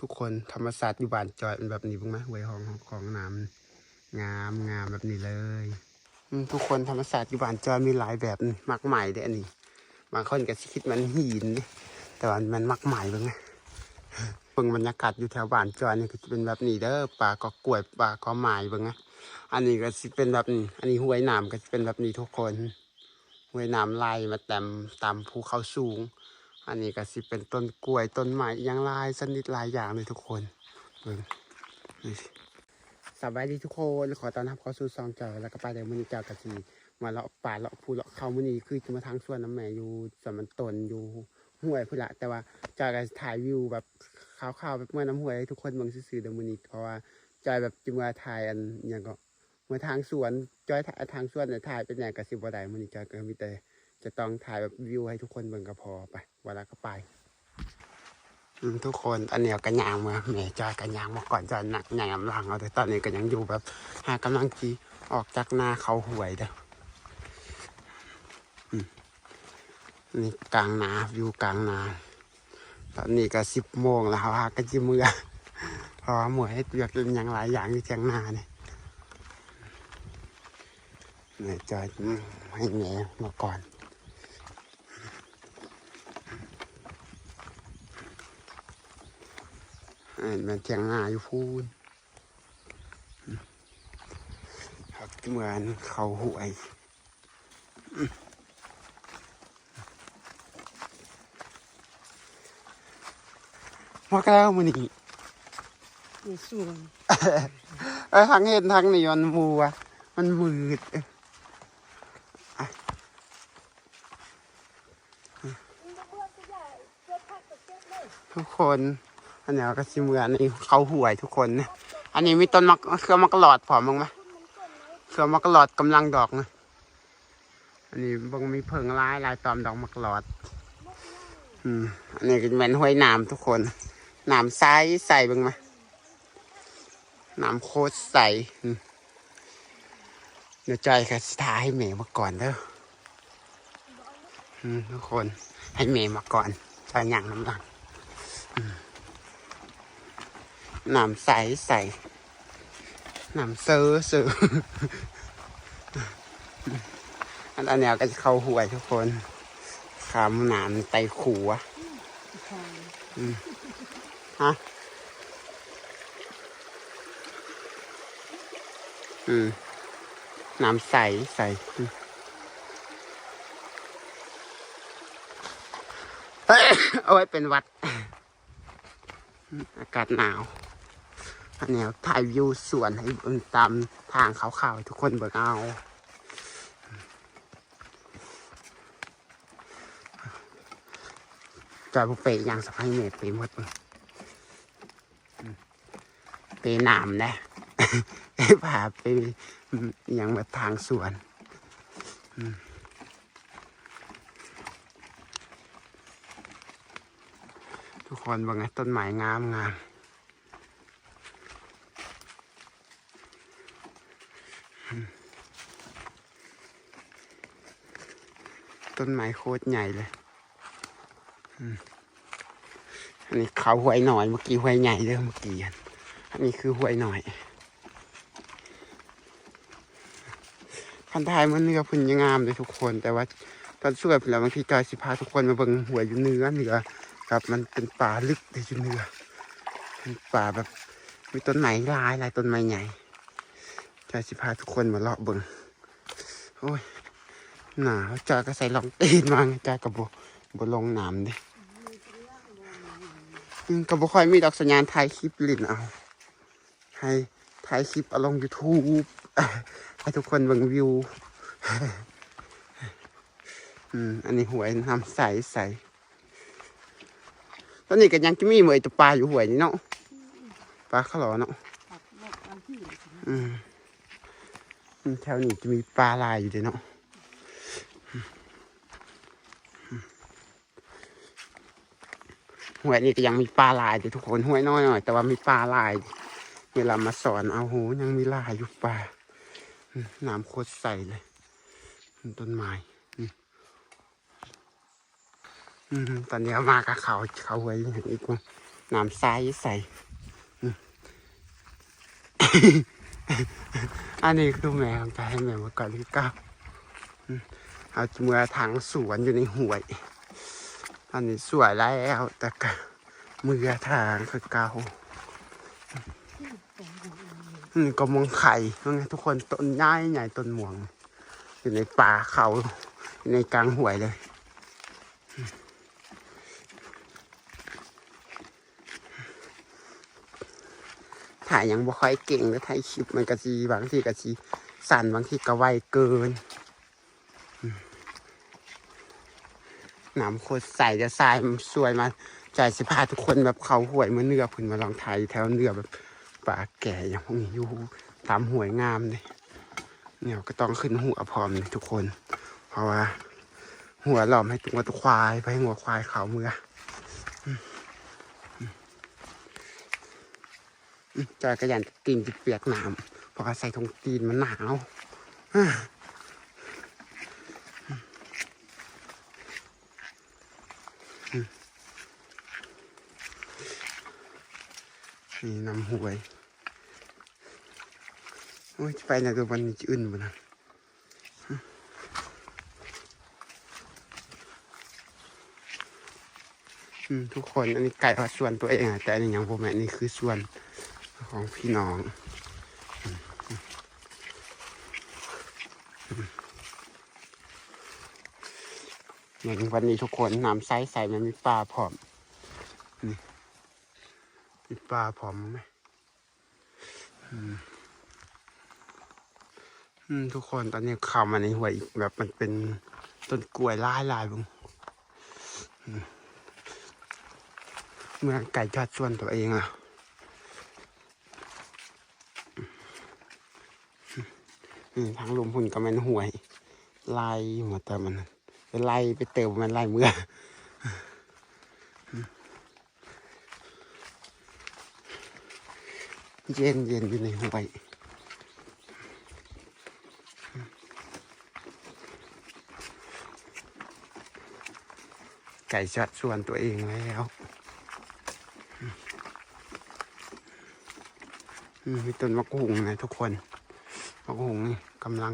ทุกคนธรรมศาสตร์อยู่บ้านจอยเป็นแบบนี้บ้างไหมหวยหองของน้ำงามงามแบบนี้เลยทุกคนธรรมศาสตร์อยู่บ้านจอยมีหลายแบบมากมายเด้ออันนี้บางคนก็คิดมันหินแต่ว่ามันมากมายบ้างไหมเบิ่งบรรยากาศอยู่แถวบ้านจอยนี่ก็จะเป็นแบบนี้เด้อป่าก็กล้วยป่าก็ไม้เบ้างนะอันนี้ก็เป็นแบบนี้อันนี้ห้วยน้ำก็จะเป็นแบบนี้ทุกคนห้วยน้ำไล่มาตามตามภูเขาสูง อันนี้ก็สิเป็นต้นกล้วยต้นไม้ยังลายสนิดหลายอย่างเลยทุกคนเบิ่งสบายดีทุกคนขอต้อนรับเข้าสู่ซองเจอแล้วก็ไปเดี๋ยวมื้อนี้เจอกะสีมาเลาะป่าเลาะภูเลาะเขามื้อนี้คือจะมาทางสวนน้ำแม่อยู่สมันตนอยู่ห้วยพุ่นละแต่ว่าจอยก็ถ่ายวิวแบบขาวๆแบบเมื่อน้ำห้วยให้ทุกคนเบิ่งซื่อๆเดี๋ยวมื้อนี้เพราะว่าจอยแบบจะมาถ่ายอันอหยังก็เมื่อทางสวนจอยถ่ายทางสวนเนี่ยถ่ายเป็นอย่างกะสิบ่ได้มื้อนี้จอยก็มีแต่จะต้องถ่ายแบบวิวให้ทุกคนเบิ่งก็พอไป เวลาก็ไปทุกคนตอนเนี้ยก็ยางมาแหม่จอยก็ยางมาก่อนจอยหนักยางหลังเอาแต่ตอนนี้ก็ยังอยู่แบบ หากำลังจีออกจากนาเขาหวยเด้อนี่กลางนาวิวกลางนาตอนนี้ก็สิบโมงแล้วฮะก็จิเมื่อเพราะว่าหมวยให้เลือกอย่างหลายอย่างอยู่เทียงนาเนี่ยนี่จอยให้แหน่มาก่อน เอ็นมันเทียงนาอยู่พูนอืมครับเหมือนเขาหวยอืมมาแล้วมือนี่มีส่วนเออทางเห็นทางนี่มันมัวมันมืดเอ้ยอะทุกคน อันนี้ก็ชิเหมือนนี่เขาห่วยทุกคนนะอันนี้มีต้นมะเครือมะกะหลอดผอมบ้างไหมเครือมะกะหลอดกำลังดอกนะอันนี้บางมีเพิงลายลายตอมดอกมะกะหลอด อืมอันนี้ก็เป็นห้วยน้ำทุกคนน้ำใสใสบ้างไหมน้ำโคตรใสเดี๋ยวจอยค่ะทาให้เมย์มาก่อนเด้อทุกคนให้เมย์มาก่อนจอยย่งน้ำหลัง น้ำใสใสน้ำเซอร์เซอร์อันอันเนี้ยก็จะเข้าหวยทุกคนขามหนามไตขัวทางฮะอืมน้ำใสใสอืมเอ้ยเอาไว้เป็นวัด อากาศหนาว อันนี้ถ่ายวิวสวนให้เบิ่งตามทางขาวๆทุกคนเบิ่งเอาจอยบุฟเฟ่ต์ย่างสะพายเมตรไปหมดเลยอืมไปหนามนะไปผ่าไปย่างแบบทางสวนทุกคนว่าไงต้นไม้งามงาม ต้นไม้โคตรใหญ่เลยอันนี้เขาห้วยหน่อย เมื่อกี้ห้วยใหญ่เด้อเมื่อกี้อันนี้คือห้วยหน่อยคันทายมันเนื้อพุ่นยังงามเลยทุกคน แต่ว่าตอนสวยเพุ่นแล้วบางทีจอยสิพาทุกคนมาเบิ่งหัวอยู่เนื้อเนื้อครับมันเป็นป่าลึกแต่อยู่เนื้อเป็นป่าแบบมีต้นไม้ลายลายต้นไม้ใหญ่จอยสิพาทุกคนมาเลาะเบิ่งโอ้ย หนาวจอยก็ใส่รองตีนมาจอยกับบบบลงน้ำด้อืมก็บ่ค่อยมีดอกสัญญาณถ่ายคลิปลินเอาให้ถ่ายคลิปเอาลง YouTube ให้ทุกคนเบิ่งวิวอืมอันนี้หวยน้ำใสใสตอนนี้ก็ยังจะมีเหมยตัวปลาอยู่หวยนี่เนาะปลาขลอเนาะอืมแถวนี้จะมีปลาลายอยู่เด้วยเนาะ หวยนี่ก็ยังมีปลาลายอยู่ทุกคนหวยน้อยหน่อยแต่ว่ามีปลาลาย เวลามาสอนเอาโหยังมีลายอยู่ปลาน้ำโคตรใสเลยต้นไม้ตอนนี้มากับเขาเขาหวยอย่างอีกมั้งน้ำใสใสอันนี้คือแม่ของให้แม่มาก่อนที่เก้าเอาเมื่อถังสวนอยู่ในห่วย อันนี้สวยแล้วแต่ก็มือทางคือเก่าอืมก็มองไข่ว่าไงทุกคนต้นใหญ่ใหญ่ต้นหม่วง อยู่ในป่าเขาอยู่ในกลางห่วยเลยถ่ายยังบ่ค่อยเก่งแล้วถ่ายคลิปมันกะซีบางทีกะซีสั่นบางทีก็ไวเกินอืม น้ำโคตรใสจะทรายสวยมาใจสิพาทุกคนแบบเขาห่วยเมื่อเนื้อพื้นมาลองไทยแถวเนื้อแบบป่าแก่อย่างพวกนี้อยู่ตามห่วยงามเลยเนี่ยก็ต้องขึ้นหัวพร้อมเลยทุกคน เพราะว่า หัวหล่อมให้ตัวตุควายไปให้หัวควายเขาเมื่อจอยกระยันตีนจิเปียกน้ำเพราะใส่ทงตีนมันหนาว นี่น้ำห่วยโอ้ยไปไหนตัววันนี้อื่นบ่นะทุกคนอันนี้ไก่ว่าส่วนตัวเองอะแต่อันนี้ยังผมอันนี้คือส่วนของพี่น้องอย่างวันนี้ทุกคนน้ำใสใสมันมีปลาผอมนี่ มีปลาผอมไหมอืมทุกคนตอนนี้ข้าวมาในห้วยอีกแบบมันเป็นต้นกล้วยลายลายบุงเมื่อไก่จอดส่วนตัวเองอะทางลมหุ่นก็มันห่วยไล่หัวแต่มันไปไล่ไปเติมมันไล่เมื่อ เย็นเย็นอยู่ในห่วยไก่ชัดส่วนตัวเองแล้วมีต้นมะกรูดนะทุกคนมะกรูดนี่กำลัง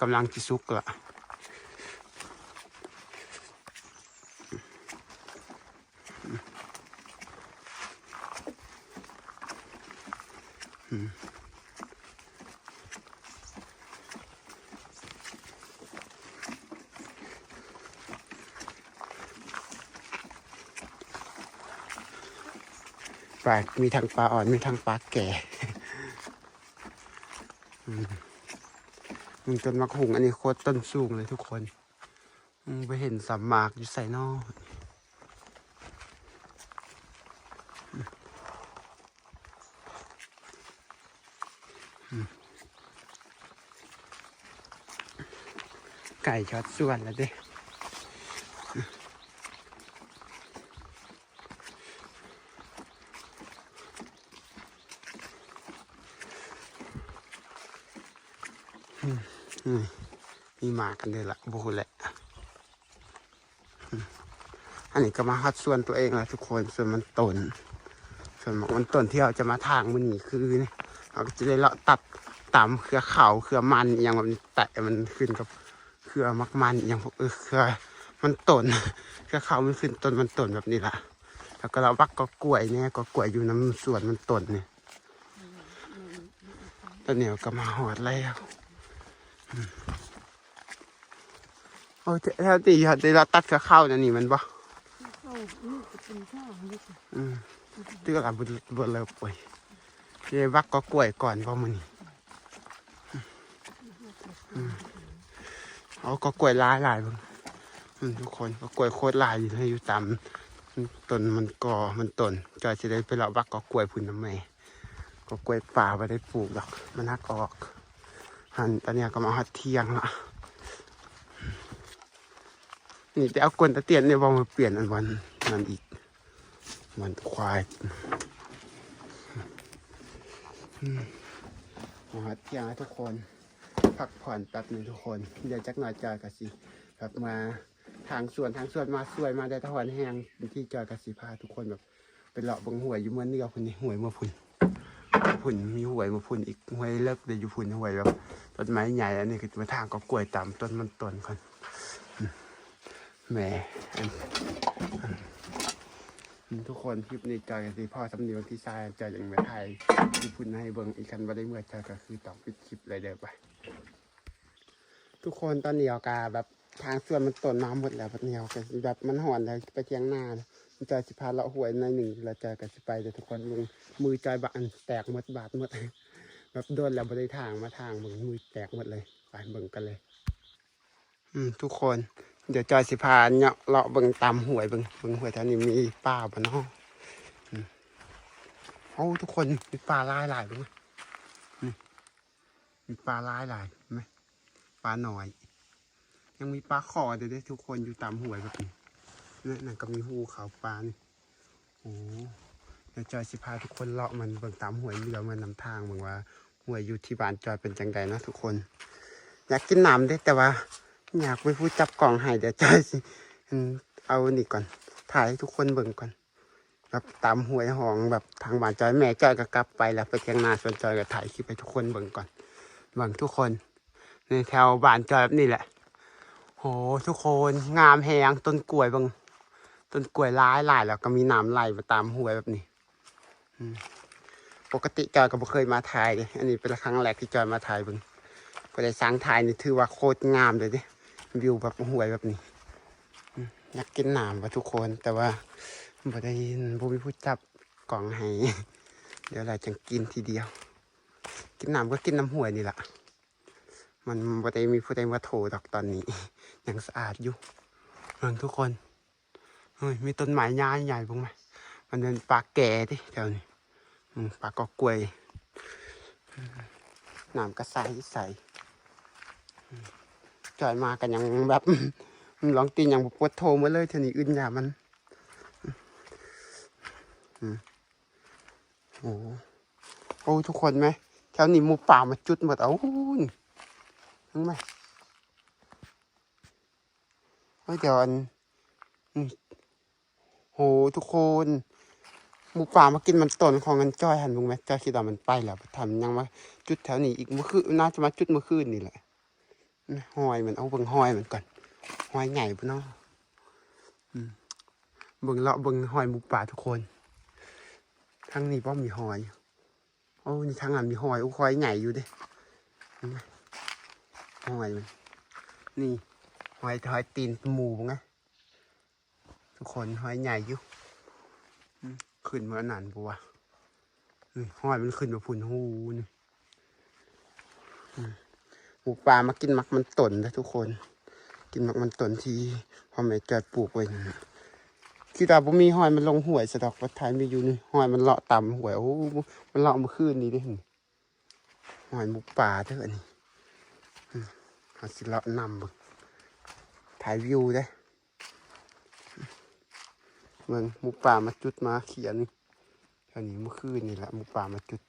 กำลังจิสุกละ ปลา มีทั้งปลาอ่อน มีทั้งปลาแก่มอืมต้นมะขุงอันนี้โคตรต้นสูงเลยทุกคนไปเห็นสัมมากอยู่ใส่นอกไก่ช็อตส่วนแล้วเด้ มมีหมากันเลยละบูแหละอืมอันนี้ก็มาฮัดส่วนตัวเองแล้วทุกคน ส่วนมันตน ส่วนมันต้นที่เราจะมาทางมันนี่คือเนี่ยเราก็จะได้เลาะตัดตามเครือเขาเครือมันอหย่างแบบนี้แตะมันขึ้นกับเครือมักมันอหย่างพวกเออเครือมันต้นเครือเขามันขึ้นต้นมันต้นแบบนี้ละแล้วก็เราวักก็กล้วยเนี่ยก็กล้วยอยู่น้ำสวนมันต้นเนี่ยตอนนี้ก็มาหอดแล้วอืม โอ้ยแถวตีหอดได้เราตัดเครือเข้านั่นนี่มันบ่เข้านี่จะเป็นข้าวนี่สิอืมตื้อหลับบนบนเลยป่วยเยวักก็กล้วยก่อนเพราะมันอืมเอาก็กล้วยหลายหลายเบิ่งอืมทุกคนก็กล้วยโคตรหลายอยู่ให้อยู่ตามต้นมันก่อมันต้นจอยจะได้ไปเลาะวักก็กล้วยพุ่นน้ำแม่ก็กล้วยป่าไม่ได้ปลูกหรอกมันหักออก หันตอนนี้ก็มาหัดเที่ยงละนี่ไปเอากวนตะเตียนเนี่ยว่ามาเปลี่ยนอันวันนั้นอีกมันควายอืมมาเที่ยงให้ทุกคน พักผ่อนแป๊บหนึงทุกคน เดี๋ยวจักหน่อยจอยกสิแบบมาทางสวนทางสวนมาสวยมาได้ทวันแห้งที่จอยกสิพาทุกคนแบบไปเลาะบังหวยอยู่เมื่อเนื้อพุ่นนี่หวยเมื่อพุ่น พุ่นมีหวยมือพุ่นอีกหวยเลิกเลยอยู่พุ่นหวยแบบต้นไม้ใหญ่อันนี้คือมาทางก็กล้วยต่ำต้นมันต้นคนแหมอันอืมทุกคนคลิปนี้จอยกันสิพ่อสำเนียงที่ทรายจอยอย่างไม่ไทยที่พุ่นให้เบิ่งอีกคันว่าได้เมื่อจก็คือต้องปิดคลิปเลยเด้อไป ทุกคนตอนนี้อากาแบบทางส่วนมันต้นน้ำหมดแล้วแบบนี้เอาก็แบบมันห่อนเลยไปเทียงหน้าน จอยสิพาเลาะหวยในหนึ่งแล้วจอยก็สิไปเดี๋ยวทุกคนลงมือจอยบานแตกหมดบาดหมดแบบโดนแล้วบ่ได้ทางมาทางมึงมือแตกหมดเลยไปเบิ่งกันเลย อืม ทุกคน เดี๋ยวจอยสิพาเนาะเลาะเบิ่งตามหวยเบิ่งเบิ่งหวยแถวนี้มีป้าบ่เนาะอืมโอ้ทุกคนมีปลาลายหลายๆเบิ่งไหมมีปลาลายหลายไหมปลาหน่อย ยังมีปลาขอเดี๋ยวได้ทุกคนอยู่ตามหวยแบบนี้ นี่นั่นก็มีหูเขาปลานี่โอ้เดี๋ยวจอยสิพาทุกคนเลาะมันเบิ่งตามหวยเรือมันนำทางเบิ่งว่าหวยอยู่ที่บ้านจอยเป็นจังใดนะทุกคน อยากกินน้ำเด้แต่ว่า อยากไปพูดจับกล่องให้เดี๋ยวจอยสิเอานี่ก่อน ถ่ายให้ทุกคนเบิ่งก่อนแบบตามหวยหองแบบทางบ้านจอยแม่จอยก็กลับไปแล้วไปเทียงนาส่วนจอยก็ถ่ายคลิปให้ทุกคนเบิ่งก่อนเบิ่งทุกคนในแถวบ้านจอยแบบนี้แหละโหทุกคนงามแหงต้นกล้วยเบาง ต้นกล้วยร้ายหลายแล้วก็มีน้ำไหลมาตามห้วยแบบนี้ปกติจอยก็บ่เคยมาถ่ายเลยอันนี้เป็นครั้งแรกที่จอยมาถ่ายบิ่งก็ได้สร้างถ่ายนี่ถือว่าโคตรงามเลยดิวิวแบบห้วยแบบนี้อยากกินน้ำว่ะทุกคนแต่ว่าบ่ได้บ่มีผู้จับกล่องให้เดี๋ยวเราจะกินทีเดียว กินน้ำก็กินน้ำห้วยนี่แหละมันบ่ได้มีผู้ใดมาโถดอกตอนนี้ยังสะอาดอยู่เห็นทุกคน ฮ้ยมีต้นไม้ใหญ่ใหญ่บ้างไหมมันเป็นปลาแก่ดิแถวนี้ปลากอกล้วยอืมน้ำก็ใสใสจอยมากันยังแบบลองตีนยังปวดโทมาเลยเท่านี้อื่นอย่ามันโอ้โหโอ้ทุกคนไหมแถวนี้หมูป่ามาจุดหมดเอ้านี่เห็นไหมเฮ้ยเดี๋ยวอันอืม โหทุกคนหมูป่ามากินมันต้นของกันจ้อยหันมึงไหมจ้อยคิดว่ามันไปแล้วทำยังมาจุดแถวนี้อีกเมื่อคืนน่าจะมาจุดเมื่อคืนนี่แหละหอยมันเอาเบิ่งหอยมันก่อนหอยใหญ่ปะเนาะอืมเบิ่งเลาะเบิ่งหอยหมูป่าทุกคนทางนี้ป้อมมีหอยโอ้นี่ทางนั้นมีหอยโอ้หอยใหญ่อยู่ด้หอยมันนี่หอยหอยตีนหมูไง ทุกคนหอยใหญ่อยู่อืมขึ้นมาหนานปัวะนี่หอยมันขึ้นมาพุ่นหูนี่อืมหมูปลามากินมักมันตนนะทุกคน กินมักมันตนที่พ่อแม่จอยปลูกไว้นะคิดว่าบ่มีหอยมันลงห่วยสะดอกวัดไทยมีอยู่นี่หอยมันเลาะต่ำห่วยโอ้มันเลาะเมื่อคืนนี้เด้เห็นหอยหมูป่าเด้ออันนี้เอาสิเลาะนำเบิ่งถ่ายวิวได้ เมืองหมูป่ามาจุดมาเขียนแถวนี้เมื่อคืนนี่แหละหมูป่ามาจุด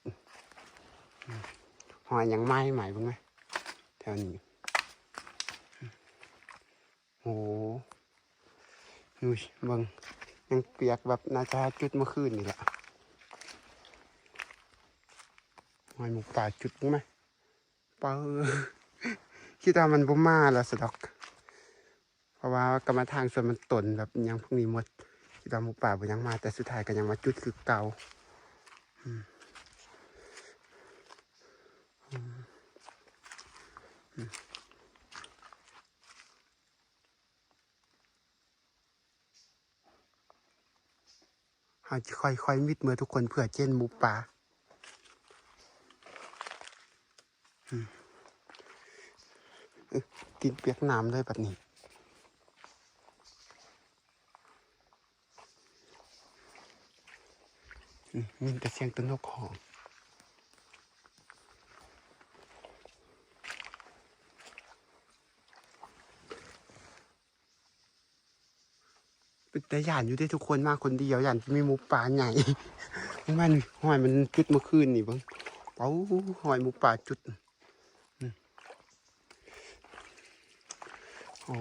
หอยยังไหม้ใหม่บ้างไหมแถวนี้โอ้โหดูสิเบิ่งยังเปียกแบบน่าจะจุดเมื่อคืนนี่แหละหอยหมูป่าจุดบ้างไหมเปอคิดว่ามันบ่มาแล้วสะดอก เพราะว่ากรรมทางส่วนมันตนแบบยังพวกนี้หมด คิดว่าหมูป่าบ่ยังมา แต่สุดท้ายก็ยังมาจุดคือเก่าอืมอืมอืมเราจะค่อยๆมิดมือทุกคนเพื่อเจนหมูป่ากินเปียกน้ำเลยแบบนี้ มีแต่เสียงตัวนกหองเป็นแต่หยานอยู่ได้ทุกคนมากคนเดียวหยานมีหมูป่าใหญ่ มันหอยมันจุดเมื่อคืนนี่บ้างเป้าหอยหมูป่าจุด โอ้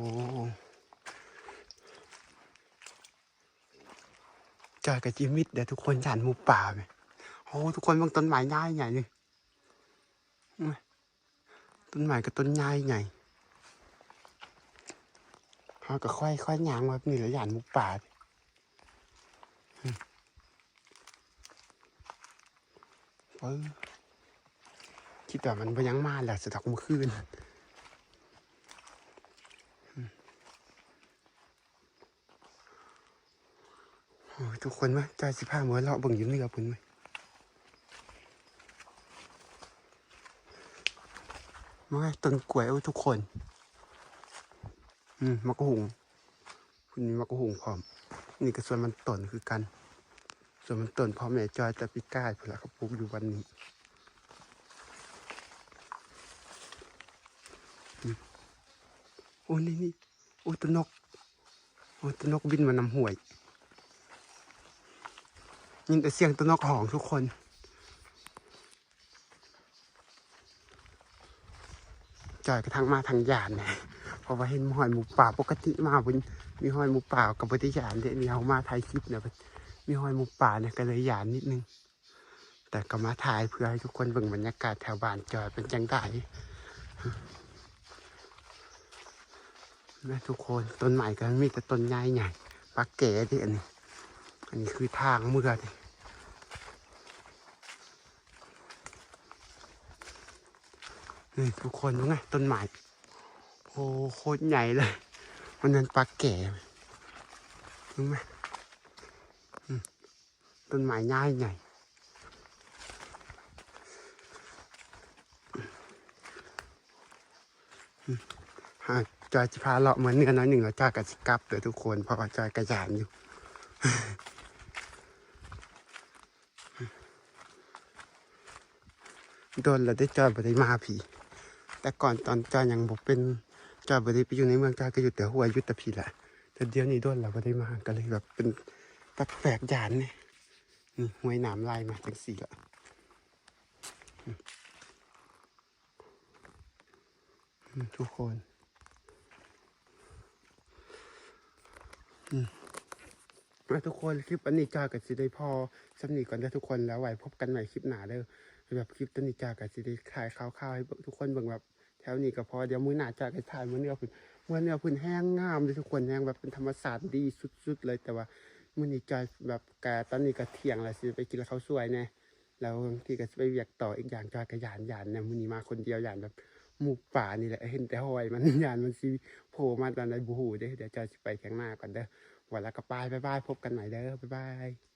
จอยกับจิมิดเดี๋ยวทุกคนหยานหมูป่าไหมโอ้ทุกคนบางต้นไม้ง่ายใหญ่เลยต้นไม้กับต้นง่ายใหญ่เขาก็ค่อยค่อยยางมาแบบนี่แล้วหยานหมูป่าคิดว่ามันไปยังมาแหละสะดอกเมื่อคืน ยทุกคนไหมใจสิผ้าเหมือนเราะเบิ่งอยืนนี่กับเพิ่นไหมมาไงต้นกล้วยทุกคน อืมมักะหุงคุณมีมักะหุงพร้อม นี่ก็ส่วนมันต้นคือกัน ส่วนมันต้นพ่อแม่จอยแต่ปีก้ายพุ่นละเขาปลูกอยู่วันนี้โอ้นี่นี่โอ้ตัวนก โอ้ตัวนกบินมานำห่วย ยินแต่เสียงตัวนกหองทุกคน จอยกระทั่งมาทางยานนะเพราะว่าเห็นหอยหมูป่าปกติมาบนมีหอยหมูป่ากับบริยานเดี๋ยนี้เอามาถ่ายคลิปเนี่ยมีหอยหมูป่าเนี่ยก็เลยยานนิดนึง แต่ก็มาถ่ายเพื่อให้ทุกคนเบิ่งบรรยากาศแถวบ้านจอยเป็นจังไดนะทุกคนต้นใหม่ก็มีแต่ต้นใหญ่ใหญ่ปลาเก๋ดิอันนี้ อันนี้คือทางเมื่อดินี่ทุกคนรู้ไงต้นไม้โอ้โคตรใหญ่เลยมันนั้นปลาแก่รู้ไหมต้นไม้ง่ายใหญ่จอยจะพาเลาะเหมือนเนื้อน้อยหนึ่งแล้วจ้อยกับสิกับเดี๋ยวทุกคนเพราะว่าจอยกระยานอยู่ โดนเราได้จอยบได้มาผี แต่ก่อนตอนจอยยังบอกเป็นจอยบได้ไปอยู่ในเมืองจอยก็อยู่แต่หัวอยุตแต่ผีแหละแต่เดี๋ยวนี้โดนเราบได้มาก็เลยแบบเป็นแปลกๆยานเนี่ยนี่ห้วยหนามลายมาจังสี่ละทุกคนมแล้วทุกคนคลิปอันนี้จอยกับสิได้พอสำนีก่อนเด้ทุกคนแล้วไว้พบกันใหม่คลิปหน้าเด้อ แบบคลิปตอนนิจากับสิได้ถ่ายข่าวๆให้ทุกคนเบิ่งแบบแถวนี้ก็พอเดี๋ยวมื้อหน้าจะไปถ่ายมื้อเนื้อพื้นมื้อเนื้อพื้นแห้งงามเลยทุกคนแห้งแบบเป็นธรรมศาสตร์ดีสุดๆเลยแต่ว่ามื้อนี้จอยแบบกตอนนี้ก็เที่ยงแล้วสิไปกินข้าวสวยแน่แล้วที่ก็ไปเวียกต่ออีกอย่างจอยก็ยานยานเนี่ยมื้อนี้มาคนเดียวยานแบบหมู่ป่านี่แหละเห็นแต่หอยมันยานมันสิโผล่มาตอนใดบ่ฮู้เด้เดี๋ยวจอยสิไปข้างหน้าก่อนเด้อวันแล้วก็บายบายบายพบกันใหม่เด้อบ๊ายบาย